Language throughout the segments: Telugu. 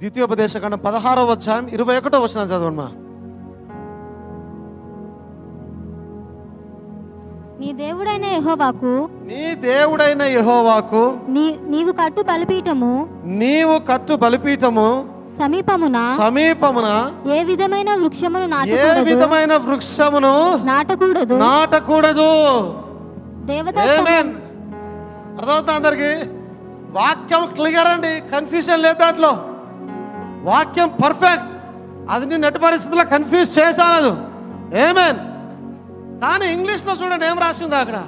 ద్వితీయోపదేశకాండం పదహారో వచ్చాం ఇరవై ఒకటో వచ్చిన చదవమ్మా. నీ దేవుడైన యెహోవాకు నీ దేవుడైన యెహోవాకు నీవు కట్టు బలిపీఠము నీవు కట్టు బలిపీఠము సమీపమున సమీపమున ఏ విధమైన వృక్షమును ఏ విధమైన వృక్షమును నాటకూడదు. నాటకూడదు. దేవతా అర్థమవుతా అందరికి? వాక్యం క్లియర్ అండి. కన్ఫ్యూజన్ లేదు దాంట్లో. వాక్యం పర్ఫెక్ట్. అది నేను నెట్ పరిస్థితుల్లో కన్ఫ్యూజ్ చేశాను ఏమేన్ కానీ ఇంగ్లీష్లో చూడండి ఏం రాసింది అక్కడ.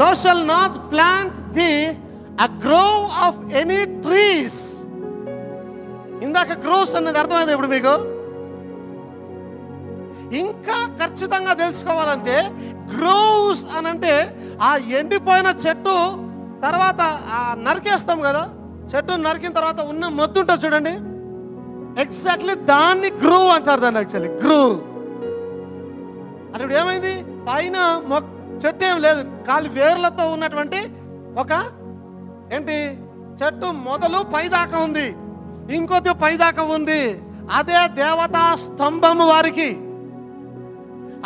Thou shalt not plant the a grove of any trees ఇందాక గ్రోవ్స్ అనేది అర్థమైంది ఇప్పుడు మీకు? ఇంకా ఖచ్చితంగా తెలుసుకోవాలంటే గ్రోవ్స్ అని అంటే ఆ ఎండిపోయిన చెట్టు తర్వాత నరికేస్తాం కదా. చెట్టు నరికిన తర్వాత ఉన్న మత్తు ఉంటుంది చూడండి. ఎగ్జాక్ట్లీ దాన్ని గ్రూ అంటారు దాన్ని యాక్చువల్లీ గ్రూ అంటే ఇప్పుడు ఏమైంది? పైన మొక్ చెట్టు ఏం లేదు. కాలి వేర్లతో ఉన్నటువంటి ఒక ఏంటి? చెట్టు మొదలు పైదాకా ఉంది. ఇంకొద్ది పైదాకా ఉంది. అదే దేవతా స్తంభము వారికి.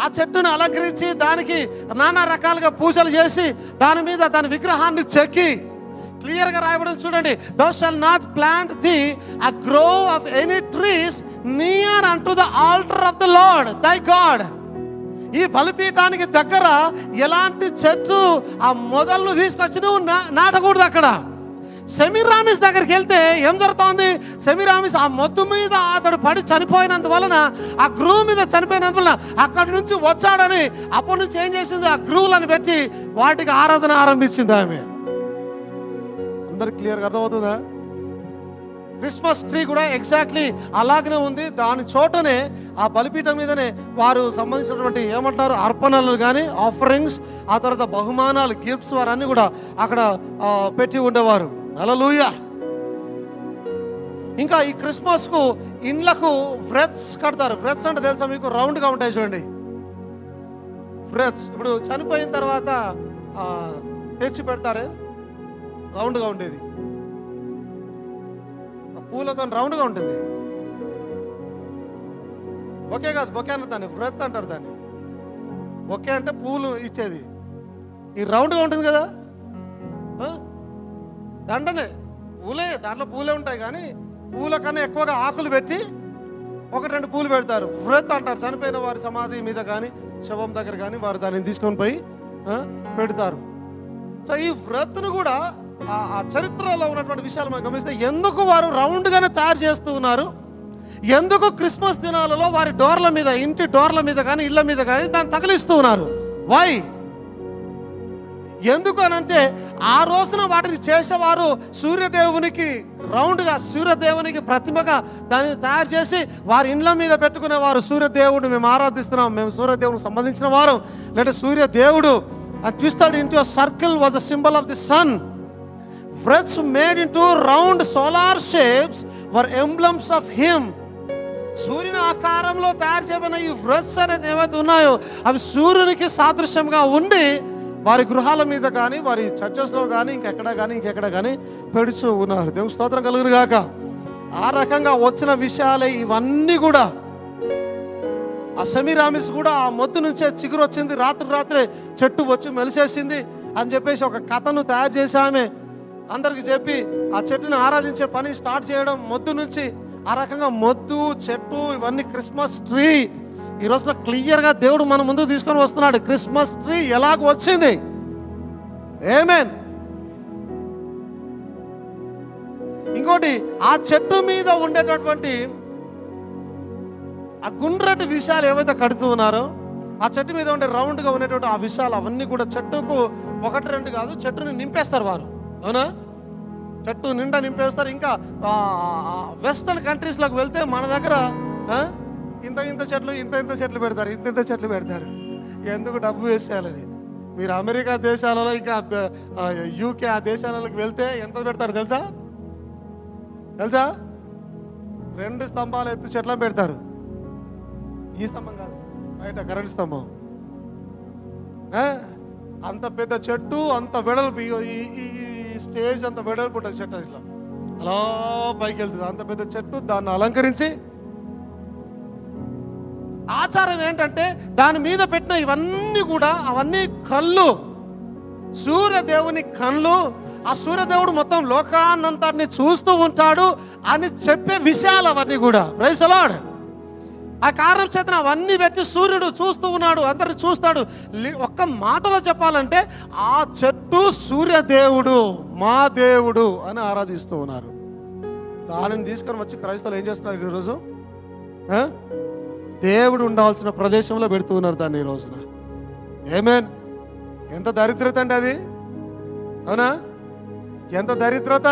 ఆ చెట్టును అలంకరించి దానికి నానా రకాలుగా పూజలు చేసి దాని మీద దాని విగ్రహాన్ని చెక్కి క్లియర్గా రాయబడి చూడండి. Thou shalt not plant the a grove of any trees near unto the altar of the Lord thy God ఈ బలిపీఠానికి దగ్గర ఎలాంటి చెట్టు ఆ మొదళ్ళు తీసుకొచ్చి నువ్వు నాటకూడదు అక్కడ. సెమిరామిస్ దగ్గరికి వెళ్తే ఏం జరుగుతోంది? సెమిరామిస్ ఆ మొద్దు మీద అతడు పడి చనిపోయినందు వలన ఆ గ్రూ మీద చనిపోయినంత వలన అక్కడి నుంచి వచ్చాడని అప్పటి నుంచి ఏం చేసింది? ఆ గ్రూలను పెట్టి వాటికి ఆరాధన ఆరంభించింది ఆమె. అందరికి క్లియర్గా అర్థమవుతుందా? క్రిస్మస్ ట్రీ కూడా ఎగ్జాక్ట్లీ అలాగనే ఉంది. దాని చోటనే ఆ బలిపీఠం మీదనే వారు సంబంధించినటువంటి ఏమంటారు అర్పణలు కానీ ఆఫరింగ్స్ ఆ తర్వాత బహుమానాలు గిఫ్ట్స్ వారన్నీ కూడా అక్కడ పెట్టి ఉండేవారు. అలలుయ ఇంకా ఈ క్రిస్మస్కు ఇండ్లకు వ్రెత్స్ కడతారు. వ్రెత్స్ అంటే తెలుసా మీకు? రౌండ్గా ఉంటాయి చూడండి. వ్రెత్స్. ఇప్పుడు చనిపోయిన తర్వాత తెచ్చి పెడతారే. రౌండ్గా ఉండేది. పూలతో రౌండ్గా ఉంటుంది. ఒకే కాదు బొకే అన్న దాన్ని వ్రత్ అంటారు దాన్ని. బొకే అంటే పూలు ఇచ్చేది. ఈ రౌండ్గా ఉంటుంది కదా? దండనే పూలే దాంట్లో పూలే ఉంటాయి కానీ పూల కన్నా ఎక్కువగా ఆకులు పెట్టి ఒకటి రెండు పూలు పెడతారు. వ్రత్ అంటారు. చనిపోయిన వారి సమాధి మీద కానీ శవం దగ్గర కానీ వారు దానిని తీసుకొని పోయి పెడతారు. సో ఈ వ్రత్ను కూడా ఆ- చరిత్రలో ఉన్నటువంటి విషయాలు మనం గమనిస్తే ఎందుకు వారు రౌండ్గానే తయారు చేస్తూ ఉన్నారు? ఎందుకు క్రిస్మస్ దినాలలో వారి డోర్ల మీద ఇంటి డోర్ల మీద కానీ ఇళ్ళ మీద కానీ దాన్ని తగిలిస్తూ ఉన్నారు? వై ఎందుకు అనంటే ఆ రోజున వాటిని చేసేవారు సూర్యదేవునికి రౌండ్గా సూర్యదేవునికి ప్రతిమగా దాన్ని తయారు చేసి వారి ఇండ్ల మీద పెట్టుకునే వారు మేము ఆరాధిస్తున్నాం మేము సూర్యదేవునికి సంబంధించిన వారు. లేదా సూర్యదేవుడు and twisted into a circle was a symbol of the sun. Wreaths made into round solar shapes were emblems of him. సూర్యుని ఆకారంలో తయారు చేయబడిన ఈ వ్రత్స్ అనేది ఏవైతే ఉన్నాయో అవి సూర్యునికి సాదృశ్యంగా ఉండి వారి గృహాల మీద కానీ వారి చర్చెస్లో కానీ ఇంకెక్కడ కానీ ఇంకెక్కడ కానీ పెడుచు ఉన్నారు దేవుని స్తోత్రం కలుగును గాక ఆ రకంగా వచ్చిన విషయాలే ఇవన్నీ కూడా ఆ సెమీరామిస్ కూడా ఆ మొద్దు నుంచే చిగురు వచ్చింది రాత్రి రాత్రే చెట్టు వచ్చి మెలిసేసింది అని చెప్పేసి ఒక కథను తయారు చేసి ఆమె అందరికి చెప్పి ఆ చెట్టుని ఆరాధించే పని స్టార్ట్ చేయడం. మొద్దు నుంచి ఆ రకంగా మొద్దు చెట్టు ఇవన్నీ క్రిస్మస్ ట్రీ. ఈ రోజున క్లియర్గా దేవుడు మన ముందు తీసుకొని వస్తున్నాడు. క్రిస్మస్ ట్రీ ఎలాగ వచ్చింది? ఏమేన్ ఇంకోటి ఆ చెట్టు మీద ఉండేటటువంటి ఆ గుండ్రటి విషయాలు ఏవైతే కడుతూ ఉన్నారో ఆ చెట్టు మీద ఉండే రౌండ్గా ఉండేటువంటి ఆ విషయాలు అవన్నీ కూడా చెట్టుకు ఒకటి రెండు కాదు చెట్టుని నింపేస్తారు వారు. అవునా? చెట్టు నిండా నింపేస్తారు. ఇంకా వెస్టర్న్ కంట్రీస్లోకి వెళ్తే మన దగ్గర ఇంత ఇంత చెట్లు ఇంత ఇంత చెట్లు పెడతారు ఇంత ఇంత చెట్లు పెడతారు. ఎందుకు డబ్బు వేసేయాలని మీరు అమెరికా దేశాలలో ఇంకా యూకే ఆ దేశాలకు వెళ్తే ఎంత పెడతారు తెలుసా? తెలుసా? రెండు స్తంభాలు ఎత్తు చెట్లను పెడతారు. ఈ స్తంభం కాదు. బయట కరెంట్ స్తంభం. అంత పెద్ద చెట్టు అంత వెడల్పు ఈ- ఈ ఈ స్టేజ్ అంత వెడల్పు ఉంటుంది చెట్టు ఇట్లా. అలా పైకి వెళ్తుంది అంత పెద్ద చెట్టు దాన్ని అలంకరించి ఆచారం ఏంటంటే దాని మీద పెట్టిన ఇవన్నీ కూడా అవన్నీ కళ్ళు. సూర్యదేవుని కళ్ళు ఆ సూర్యదేవుడు మొత్తం లోకాన్నంతటిని చూస్తూ ఉంటాడు అని చెప్పే విషయాలు అవన్నీ కూడా. రైసలాడు ఆ కారణం చేతన అవన్నీ పెట్టి సూర్యుడు చూస్తూ ఉన్నాడు అందరిని చూస్తాడు. ఒక్క మాటలో చెప్పాలంటే ఆ చెట్టు సూర్యదేవుడు మా దేవుడు అని ఆరాధిస్తూ ఉన్నారు. దానిని తీసుకొని వచ్చి క్రైస్తవులు ఏం చేస్తున్నారు ఈరోజు దేవుడు ఉండాల్సిన ప్రదేశంలో పెడుతూ ఉన్నారు దాన్ని ఈ రోజున. ఏమేన్ ఎంత దరిద్రత అండి అది? అవునా? ఎంత దరిద్రత?